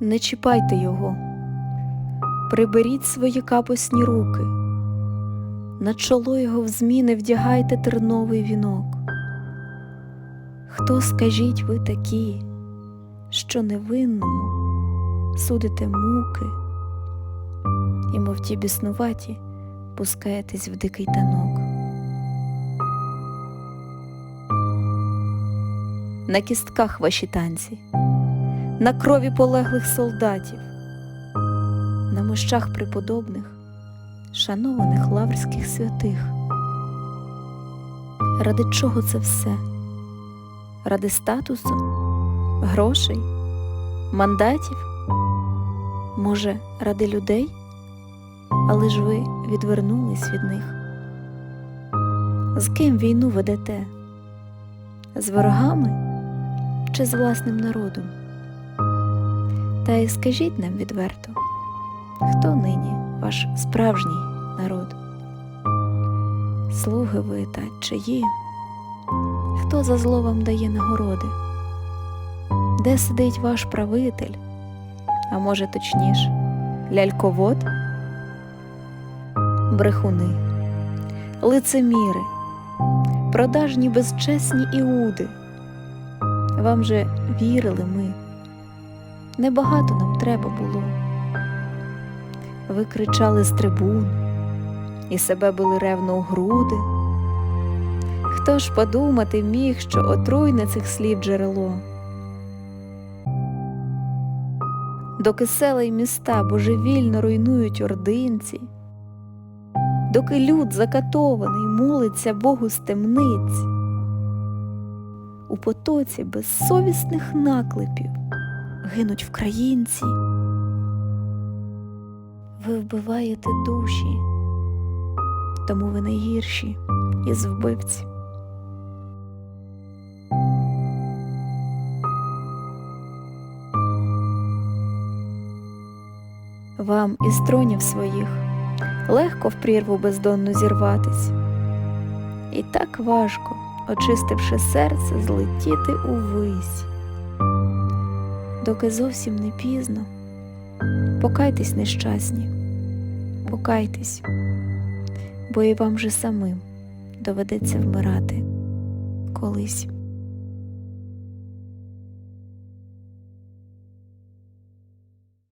Не чіпайте його, приберіть свої капосні руки, на чоло його в зміни вдягайте терновий вінок. Хто, скажіть ви такі, що невинному судите муки, і, мов ті біснуваті, пускаєтесь в дикий танок. На кістках ваші танці, на крові полеглих солдатів, на мощах преподобних, шанованих лаврських святих. Ради чого це все? Ради статусу, грошей, мандатів? Може, ради людей? Але ж ви відвернулись від них. З ким війну ведете? З ворогами чи з власним народом? Та й скажіть нам відверто, хто нині ваш справжній народ? Слуги ви та чиї? Хто за зло вам дає нагороди? Де сидить ваш правитель? А може точніше, ляльковод? Брехуни, лицеміри, продажні безчесні іуди. Вам же вірили ми, небагато нам треба було. Ви кричали з трибун і себе били ревно у груди. Хто ж подумати міг, що отруйне цих слів джерело? Доки села й міста божевільно руйнують ординці, доки люд закатований молиться Богу з темниць, у потоці безсовісних наклепів гинуть вкраїнці. Ви вбиваєте душі, тому ви найгірші із вбивці. Вам із тронів своїх легко в прірву бездонну зірватись, і так важко, очистивши серце, злетіти увись. Доки зовсім не пізно, покайтесь нещасні, покайтесь, бо і вам же самим доведеться вмирати колись.